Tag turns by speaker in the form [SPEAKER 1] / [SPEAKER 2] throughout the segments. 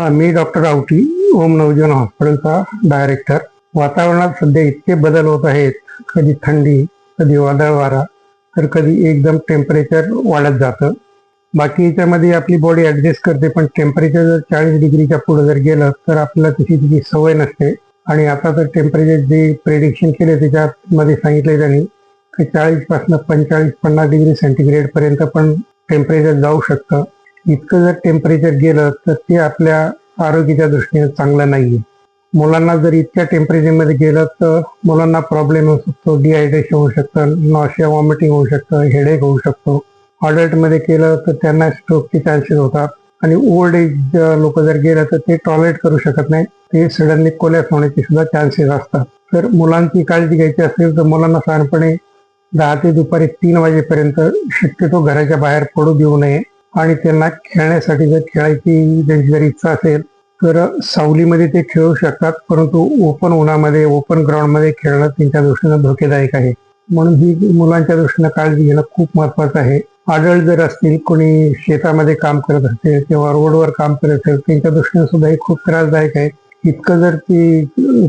[SPEAKER 1] हा मी डॉक्टर आवटी ओम नवजीवन हॉस्पिटलचा डायरेक्टर. वातावरणात सध्या इतके बदल होत आहेत कधी थंडी कधी वादळ वारा तर कधी एकदम टेम्परेचर वाढत जातं. बाकी याच्यामध्ये आपली बॉडी ॲडजस्ट करते पण टेम्परेचर जर चाळीस डिग्रीच्या पुढे जर गेलं तर आपल्याला तशी तिची सवय नसते. आणि आता तर टेम्परेचर जे प्रेडिक्शन केले त्याच्यात मध्ये सांगितले त्यांनी की चाळीसपासून पंचेचाळीस पन्नास डिग्री सेंटीग्रेड पर्यंत पण टेम्परेचर जाऊ शकतं. इतकं जर टेम्परेचर गेलं तर ते आपल्या आरोग्याच्या दृष्टीने चांगलं नाहीये. मुलांना जर इतक्या टेम्परेचरमध्ये गेलं तर मुलांना प्रॉब्लेम होऊ शकतो डिहायड्रेशन होऊ शकतं नॉशिया वॉमिटिंग होऊ शकतं हेडेक होऊ शकतो. मध्ये केलं तर त्यांना स्ट्रोकचे चान्सेस होतात. आणि ओल्ड एज लोक जर गेलं तर ते टॉयलेट करू शकत नाही. ते सडनली कोलॅप्स होण्याचे सुद्धा चान्सेस असतात. तर मुलांची काळजी घ्यायची असेल तर मुलांना साधारणपणे दहा ते दुपारी तीन वाजेपर्यंत शक्यतो घराच्या बाहेर पडू देऊ नये. आणि त्यांना खेळण्यासाठी जर खेळायची त्यांची जर इच्छा असेल तर सावलीमध्ये ते खेळू शकतात परंतु ओपन उन्हामध्ये ओपन ग्राउंडमध्ये खेळणं त्यांच्या दृष्टीनं धोकेदायक आहे. म्हणून ही मुलांच्या दृष्टीनं काळजी घेणं खूप महत्वाचं आहे. आढळ जर असतील कोणी शेतामध्ये काम करत असेल किंवा रोडवर काम करत असेल त्यांच्या दृष्टीने सुद्धा हे खूप त्रासदायक आहे. इतकं जर ती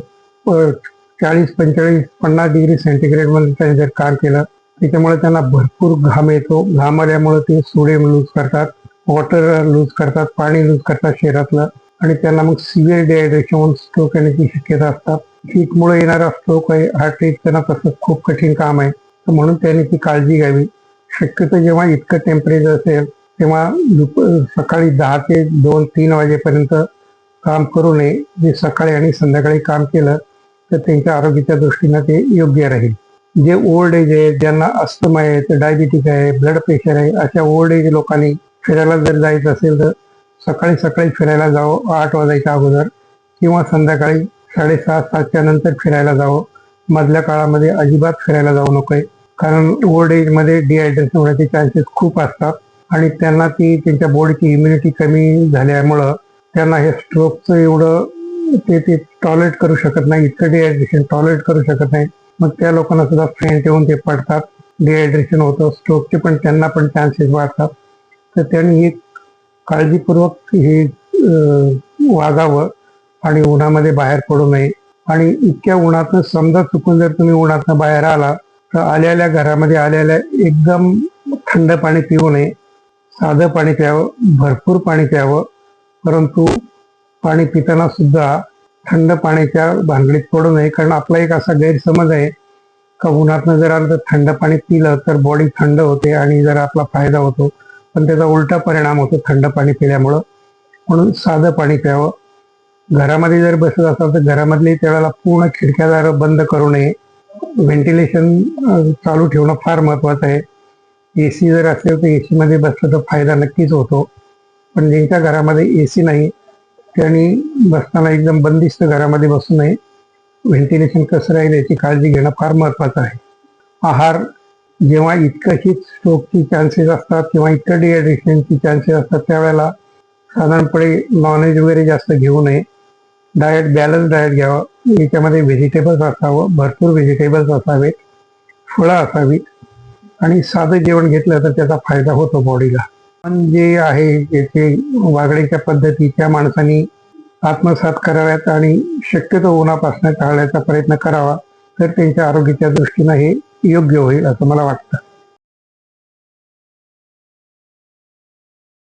[SPEAKER 1] चाळीस पंचेचाळीस पन्नास डिग्री सेंटीग्रेडमध्ये त्यांनी जर काम केलं त्याच्यामुळे त्यांना भरपूर घाम येतो. घाम आल्यामुळे ते सोडियम लूज करतात वॉटर लूज करतात पाणी लूज करतात शरीरातलं. आणि त्यांना मग सिव्हिअर डिहायड्रेशन होऊन स्ट्रोक येण्याची शक्यता असतात. हीटमुळे येणारा स्ट्रोक आहे हा ट्रीट त्यांना तसं खूप कठीण काम आहे. तर म्हणून त्यांनी ती काळजी घ्यावी. शक्यतो जेव्हा इतकं टेम्परेचर असेल तेव्हा दुप सकाळी दहा ते दोन तीन वाजेपर्यंत काम करू नये. जे सकाळी आणि संध्याकाळी काम केलं तर त्यांच्या आरोग्याच्या दृष्टीनं ते योग्य राहील. जे ओल्ड एज आहे ज्यांना अस्थमा आहे डायबिटिक आहे ब्लड प्रेशर आहे अशा ओल्ड एज लोकांनी फिरायला जर जायचं असेल तर सकाळी सकाळी फिरायला जावं आठ वाजायच्या अगोदर किंवा संध्याकाळी साडेसहा सातच्या नंतर फिरायला जावं. मधल्या काळामध्ये अजिबात फिरायला जाऊ नकोय. कारण ओल्ड एजमध्ये डिहायड्रेशन होण्याचे चान्सेस खूप असतात आणि त्यांना ती त्यांच्या बॉडीची इम्युनिटी कमी झाल्यामुळं त्यांना हे स्ट्रोकचं एवढं ते ते टॉयलेट करू शकत नाही इतकं डिहायड्रेशन टॉयलेट करू शकत नाही. मग त्या लोकांना सुद्धा फेंट येऊन ते पडतात. डिहायड्रेशन होतं स्ट्रोकचे पण त्यांना पण चान्सेस वाढतात. तर त्यांनी एक काळजीपूर्वक हे वागावं आणि उन्हामध्ये बाहेर पडू नये. आणि इतक्या उन्हातनं समजा चुकून जर तुम्ही उन्हातनं बाहेर आला तर आलेल्या घरामध्ये आलेल्या एकदम थंड पाणी पिऊ नये. साधं पाणी प्यावं भरपूर पाणी प्यावं. परंतु पाणी पिताना सुद्धा थंड पाण्याच्या भानगडीत पडू नये कारण आपला एक असा गैरसमज आहे. का उन्हातनं जर आलं तर थंड पाणी पिलं तर बॉडी थंड होते आणि जर आपला फायदा होतो पण त्याचा उलटा परिणाम होतो थंड पाणी पिल्यामुळं. म्हणून साधं पाणी प्यावं. घरामध्ये जर बसत असाल तर घरामधली त्यावेळेला पूर्ण खिडक्यादार बंद करू नये. व्हेंटिलेशन चालू ठेवणं फार महत्वाचं आहे. ए सी जर असेल तर ए मध्ये बसलं तर फायदा नक्कीच होतो. पण ज्यांच्या घरामध्ये ए सी नाही त्यांनी बसताना एकदम बंदिस्त घरामध्ये बसू नये. व्हेंटिलेशन कसं राहील याची काळजी घेणं फार महत्वाचं आहे. आहार जेव्हा इतकं हीच स्ट्रोकची चान्सेस असतात किंवा इतकं डिहायड्रेशनची चान्सेस असतात त्यावेळेला साधारणपणे नॉनव्हेज वगैरे जास्त घेऊ नये. डाएट बॅलन्स डाएट घ्यावं. याच्यामध्ये व्हेजिटेबल्स असावं भरपूर व्हेजिटेबल्स असावेत फळं असावीत. आणि साधं जेवण घेतलं तर त्याचा फायदा होतो बॉडीला पण जे आहे याचे वागण्याच्या पद्धती त्या माणसांनी आत्मसात कराव्यात आणि शक्यतो उन्हापासून टाळण्याचा प्रयत्न करावा तर त्यांच्या आरोग्याच्या दृष्टीनं हे योग्य होईल असं मला वाटतं.